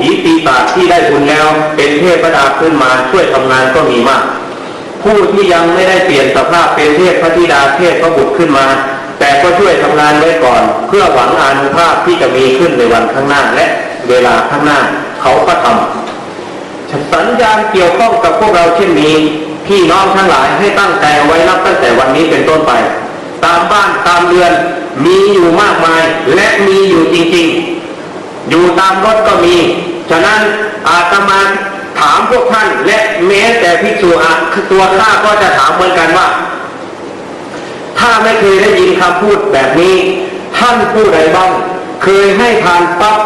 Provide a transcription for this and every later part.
ผีปีศาจที่ได้บุญแล้ว เป็นเทพดาขึ้นมาช่วยทำงานก็มีมาก ผู้ที่ยังไม่ได้เปลี่ยนสภาพเป็นเทพพระธิดาเทพพระบุตรขึ้นมา แต่ก็ช่วยทำงานไว้ก่อน เพื่อหวังอานุภาพที่จะมีขึ้นในวันข้างหน้าและเวลาข้างหน้าเขาก็ทำสัญญาณเกี่ยวข้องกับพวกเราเช่นนี้พี่น้องทั้งหลายให้ตั้งใจไว้นับตั้งแต่วันนี้เป็นต้นไป ตามบ้านตามเรือนมีอยู่มากมายและมีอยู่จริงๆ อยู่ตามรถก็มี ฉะนั้นอาตมาถามพวกท่าน และแม้แต่พิสูอาตัวข้าก็จะถามเหมือนกันว่า ถ้าไม่เคยได้ยินคำพูดแบบนี้ ท่านผู้ใดบ้าง เคยให้ทานปั๊บ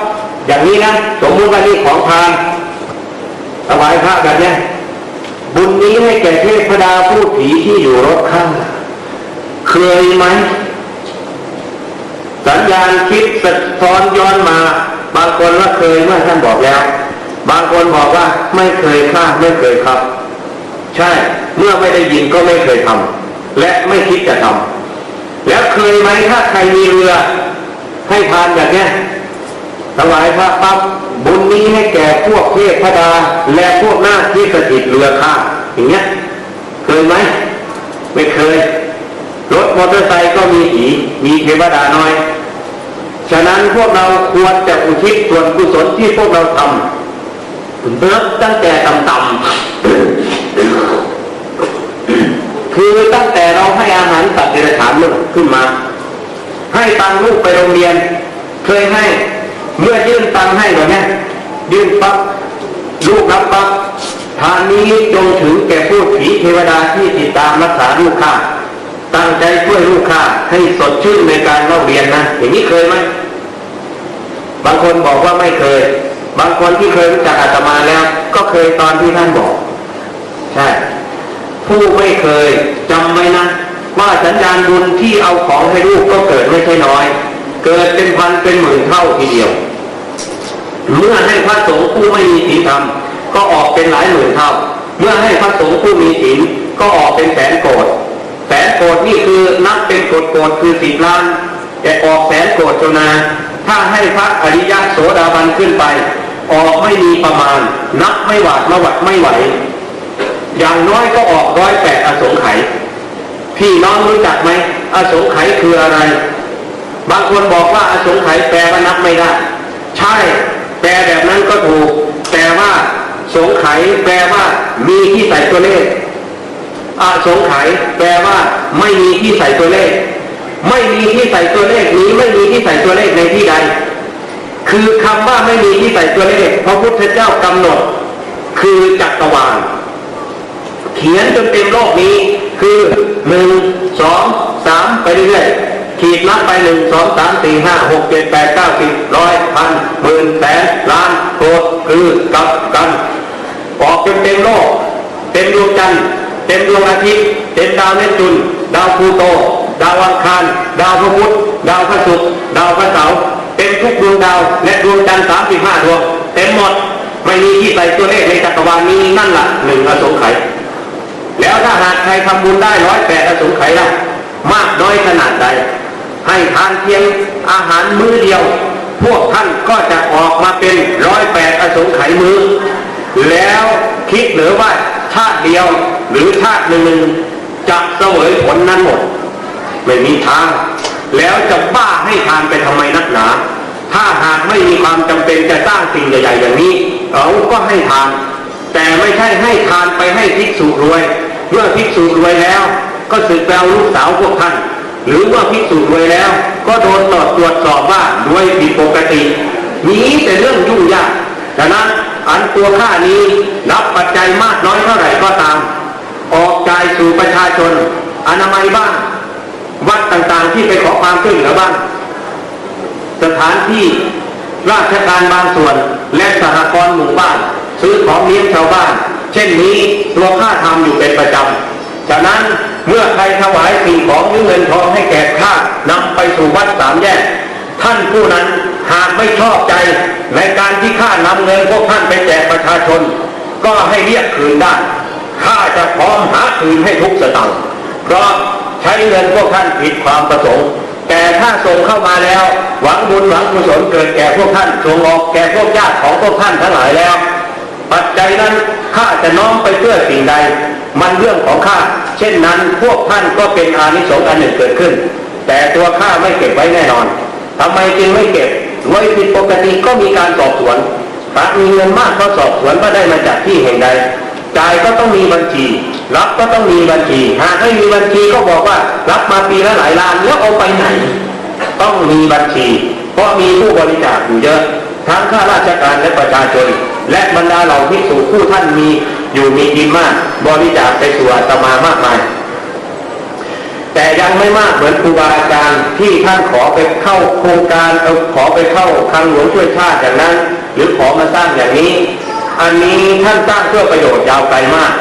อย่างนี้นะสมมติว่านี่ของทานถวายพระแบบเนี้ยบุญนี้ให้แก่เทพดาผู้ผีที่อยู่รถข้างเคยไหมสัญญาณคิดสะท้อนย้อนมา บางคนว่าเคยเมื่อท่านบอกแล้ว บางคนบอกว่าไม่เคยค่าไม่เคยครับ ใช่ เมื่อไม่ได้ยินก็ไม่เคยทำและไม่คิดจะทำแล้วเคยไหมถ้าใครมีเรือ ให้ทานแบบเนี้ยถวายพระปั๊บบุญนี้ให้แก่พวกเทพดา และพวกหน้าที่สถิตเรือข้าอย่างเงี้ย เคยไหมไม่เคย รถมอเตอร์ไซค์ก็มีผีมีเทวดาน้อย ฉะนั้นพวกเราควรจะอุทิศส่วนกุศลที่พวกเราทำเริ่มตั้งแต่ต่ำๆคือตั้งแต่เราให้อาหารสัตว์เดรัจฉานเมื่อขึ้นมา ให้ตังลูกไปโรงเรียน เคยให้ เมื่อยื่นตังให้แบบเนี้ยยื่นปั๊บลูกรับปั๊บทานนี้จงถึงแก่ผู้ผีเทวดาที่ติดตามรักษาลูกข้า ตั้งใจช่วยลูกค้าให้สดชื่นในการเล่าเรียนนะอย่างนี้เคยไหมบางคนบอกว่าไม่เคย บางคนที่เคยรู้จักอาตมาแล้ว ก็เคยตอนที่ท่านบอก ใช่ ผู้ไม่เคยจำไว้นะว่าสัญญาณบุญที่เอาของให้ลูกก็เกิดไม่ใช่น้อย เกิดเป็นพันเป็นหมื่นเท่าทีเดียวเมื่อให้พระสงฆ์ผู้ไม่มีศีลธรรมก็ออกเป็นหลายหมื่นเท่า เมื่อให้พระสงฆ์ผู้มีศีลก็ออกเป็นแสนโกดแสนโกดนี่คือนับเป็นโกดโกดคือสิบล้าน แต่ออกแสนโกดจนา ถ้าให้พระอริยะโสดาบันขึ้นไป ออกไม่มีประมาณ นับไม่หวาดไม่หวัดไม่ไหว อย่างน้อยก็ออกร้อยแปดอสงไขยพี่น้องรู้จักไหมอสงไขยคืออะไร บางคนบอกว่าอสงไขยแปลว่านับไม่ได้ ใช่แปลแบบนั้นก็ถูก แต่ว่าสงไขยแปลว่ามีที่ใส่ตัวเลข อสงไขยแปลว่า ไม่มีที่ใส่ตัวเลข ไม่มีที่ใส่ตัวเลขนี้ไม่มีที่ใส่ตัวเลขในที่ใด คือคำว่าไม่มีที่ใส่ตัวเลขพระพุทธเจ้ากำหนด คือจักรวาลเขียนจนเต็มโลกนี้ คือหนึ่งสองสามไปเรื่อยๆขีดนับไปหนึ่งสองสามสี่ห้าหกเจ็ดแปดเก้าสิบร้อยพันหมื่นแสนล้านโกดคือกับกันออกจนเต็มโลก เต็มดวงจันทร์ เต็มดวงอาทิตย์เต็มดาวเนปจูนดาวพลูโต ดาวอังคาร ดาวพระพุธดาวพระศุกร์ดาวพระเสาร์เต็มทุกดวงดาวและดวงจันทร์สามสิบห้าดวงเต็มหมดไม่มีที่ใส่ตัวเลขในจักรวาลนี้นั่นแหละหนึ่งอสงไขยแล้วถ้าหากใครทำบุญได้ร้อยแปดอสงไขยละมากน้อยขนาดใด ให้ทานเพียงอาหารมื้อเดียว พวกท่านก็จะออกมาเป็นร้อยแปดอสงไขยมื้อ แล้วคิดหรือว่าชาติเดียว หรือชาติหนึ่งจะเสวยผลนั้นหมด ไม่มีทาง แล้วจะบ้าให้ทานไปทำไมนักหนา ถ้าหากไม่มีความจำเป็นจะสร้างสิ่งใหญ่ๆอย่างนี้ เราก็ให้ทาน แต่ไม่ใช่ให้ทานไปให้ภิกษุรวย เมื่อภิกษุรวยแล้ว ก็สึกไปเอาลูกสาวพวกท่าน หรือเมื่อภิกษุรวยแล้ว ก็โดนตรวจตรวจสอบว่ารวยผิดปกติมีแต่เรื่องยุ่งยากดังนั้นอันตัวข้านี้รับปัจจัยมากน้อยเท่าไหร่ก็ตาม ออกจ่ายสู่ประชาชน อนามัยบ้าง วัดต่างๆที่ไปขอความช่วยเหลือบ้าง สถานที่ราชการบางส่วนและสหกรณ์หมู่บ้าน ซื้อของเลี้ยงชาวบ้าน เช่นนี้ตัวข้าทำอยู่เป็นประจำฉะนั้นเมื่อใครถวายสิ่งของหรือเงินทองให้แก่ข้านำไปสู่วัดสามแยก ท่านผู้นั้นหากไม่ชอบใจในการที่ข้านำเงินพวกท่านไปแจกประชาชน ก็ให้เรียกคืนได้ ข้าจะพร้อมหาคืนให้ทุกสตางค์เพราะใช้เงินพวกท่านผิดความประสงค์ แต่ถ้าส่งเข้ามาแล้ว หวังบุญหวังกุศลเกิดแก่พวกท่านส่งออกแก่พวกญาติของพวกท่านทั้งหลายแล้ว ปัจจัยนั้นข้าจะน้อมไปเพื่อสิ่งใด มันเรื่องของข้า เช่นนั้นพวกท่านก็เป็นอานิสงส์อันหนึ่งเกิดขึ้น แต่ตัวข้าไม่เก็บไว้แน่นอนทำไมจึงไม่เก็บโดยผิดปกติก็มีการสอบสวนพระมีเงินมากก็สอบสวนว่าได้มาจากที่แห่งใด จ่ายก็ต้องมีบัญชี รับก็ต้องมีบัญชีหากไม่มีบัญชีก็บอกว่า รับมาปีละหลายล้านแล้วเอาไปไหน ต้องมีบัญชี เพราะมีผู้บริจาคอยู่เยอะ ทั้งข้าราชการและประชาชน และบรรดาเหล่าภิกษุผู้ท่านมีอยู่มีกินมาก บริจาคไปสู่อาตมามากมายแต่ยังไม่มากเหมือนครูบาอาจารย์ที่ท่านขอไปเข้าโครงการเอาขอไปเข้าคลังหลวงช่วยชาติอย่างนั้น หรือขอมาสร้างอย่างนี้ อันนี้ท่านสร้างเพื่อประโยชน์ยาวไกลมาก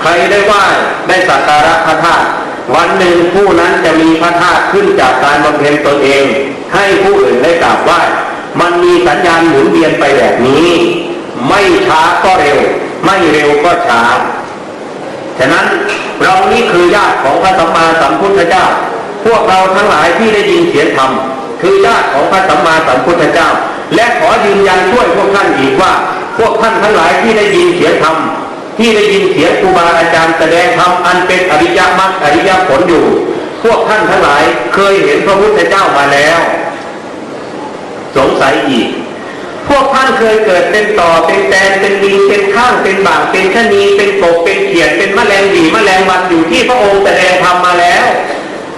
ใครได้ไหว้ได้สักการะพระธาตุวันหนึ่งผู้นั้นจะมีพระธาตุขึ้นจากการบำเพ็ญตนเอง ให้ผู้อื่นได้กราบไหว้มันมีสัญญาณหมุนเวียนไปแบบนี้ ไม่ช้าก็เร็ว ไม่เร็วก็ช้า ฉะนั้นเรานี่คือญาติของพระสัมมาสัมพุทธเจ้า พวกเราทั้งหลายที่ได้ยินเสียงธรรมคือญาติของพระสัมมาสัมพุทธเจ้า และขอยืนยันช่วยพวกท่านอีกว่า พวกท่านทั้งหลายที่ได้ยินเสียงธรรมที่ได้ยินเสียงครูบาอาจารย์แสดงธรรมอันเป็นอริยมรรคอริยผลอยู่ พวกท่านทั้งหลายเคยเห็นพระพุทธเจ้ามาแล้ว สงสัยอีก พวกท่านเคยเกิดเป็นต่อเป็นแตนเป็นลิงเป็นข้างเป็นบ่างเป็นชะนีเป็นกบเป็นเขียดเป็นแมลงดีแมลงวันอยู่ที่พระองค์แสดงธรรมมาแล้ว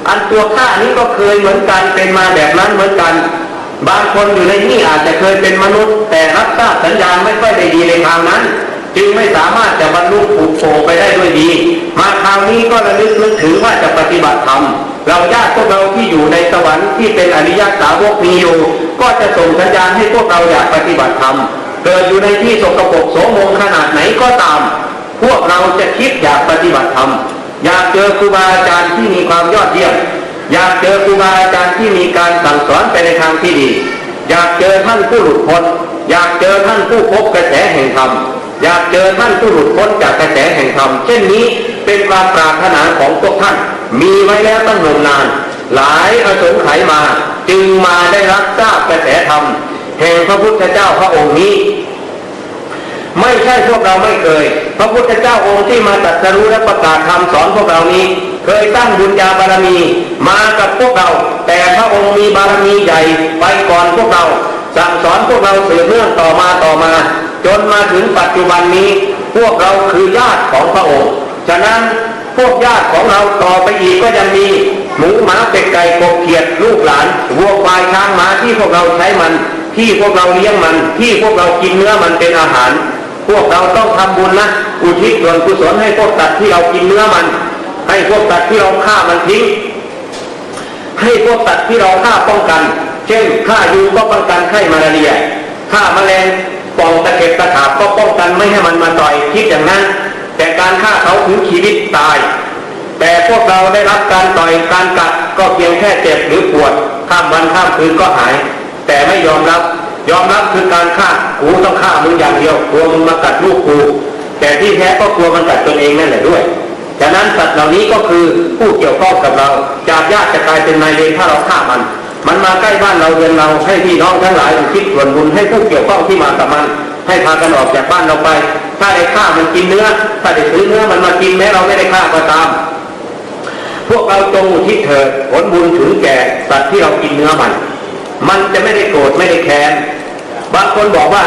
อันตัวข้านี้ก็เคยเหมือนกันเป็นมาแบบนั้นเหมือนกัน บางคนอยู่ในนี้อาจจะเคยเป็นมนุษย์ แต่รับทราบสัญญาณไม่ค่อยได้ดีในทางนั้น จึงไม่สามารถจะบรรลุผูกโผไปได้ด้วยดี มาคราวนี้ก็ระลึกนึกถึงว่าจะปฏิบัติธรรมเราญาติพวกเราที่อยู่ในสวรรค์ที่เป็นอริยสาวกมีอยู่ ก็จะส่งสัญญาณให้พวกเราอยากปฏิบัติธรรมเกิดอยู่ในที่สกปรกโสมมขนาดไหนก็ตาม พวกเราจะคิดอยากปฏิบัติธรรมอยากเจอครูบาอาจารย์ที่มีความยอดเยี่ยม อยากเจอครูบาอาจารย์ที่มีการสั่งสอนไปในทางที่ดี อยากเจอท่านผู้หลุดพ้น อยากเจอท่านผู้พบกระแสแห่งธรรม อยากเจอท่านผู้หลุดพ้นจากกระแสแห่งธรรม เช่นนี้เป็นความปรารถนาของพวกท่าน มีไว้แล้วตั้งนมนาน หลายอสงไขยมาจึงมาได้รับทราบกระแสธรรมแห่งพระพุทธเจ้าพระองค์นี้ ไม่ใช่พวกเราไม่เคย พระพุทธเจ้าองค์ที่มาตรัสรู้และประกาศธรรมสอนพวกเรานี้ เคยตั้งบุญญาบารมีมา พวกเรา แต่พระองค์มีบารมีใหญ่ไปก่อนพวกเรา สั่งสอนพวกเราสืบเนื่องต่อมาต่อมา จนมาถึงปัจจุบันนี้ พวกเราคือญาติของพระองค์ ฉะนั้นพวกญาติของเราต่อไปอีกก็ยังมีหมูหมาเป็ดไก่กบเขียดลูกหลานวัวควายช้างม้าที่พวกเราใช้มัน ที่พวกเราเลี้ยงมัน ที่พวกเรากินเนื้อมันเป็นอาหาร พวกเราต้องทำบุญนะอุทิศส่วนกุศลให้พวกสัตว์ที่เรากินเนื้อมัน ให้พวกสัตว์ที่เราฆ่ามันทิ้ง ให้พวกสัตว์ที่เราฆ่าป้องกัน เช่นฆ่ายุงก็ป้องกันไข้มาลาเรียฆ่าแมลงปองตะเข็บตะขาบก็ป้องกันไม่ให้มันมาต่อยคิดอย่างนั้น แต่การฆ่าเขาถึงชีวิตตาย แต่พวกเราได้รับการต่อยการกัดก็เพียงแค่เจ็บหรือปวดข้ามวันข้ามคืนก็หาย แต่ไม่ยอมรับ ยอมรับคือการฆ่ากูต้องฆ่ามึงอย่างเดียวกลัวมึงมากัดลูกกูแต่ที่แท้ก็กลัวมันกัดตนเองนั่นแหละด้วย ฉะนั้นสัตว์เหล่านี้ก็คือผู้เกี่ยวข้องกับเรา จากญาติจะกลายเป็นนายเวรถ้าเราฆ่ามัน มันมาใกล้บ้านเราเรือนเราให้พี่น้องทั้งหลายอุทิศส่วนบุญให้ผู้เกี่ยวข้องที่มากับมันให้พากันออกจากบ้านเราไป ถ้าได้ฆ่ามันกินเนื้อ ถ้าได้ซื้อเนื้อมันมากินแม้เราไม่ได้ฆ่าก็ตาม พวกเราจงอุทิศเถิดผลบุญถึงแก่สัตว์ที่เรากินเนื้อมัน มันจะไม่ได้โกรธไม่ได้แค้น บางคนบอกว่า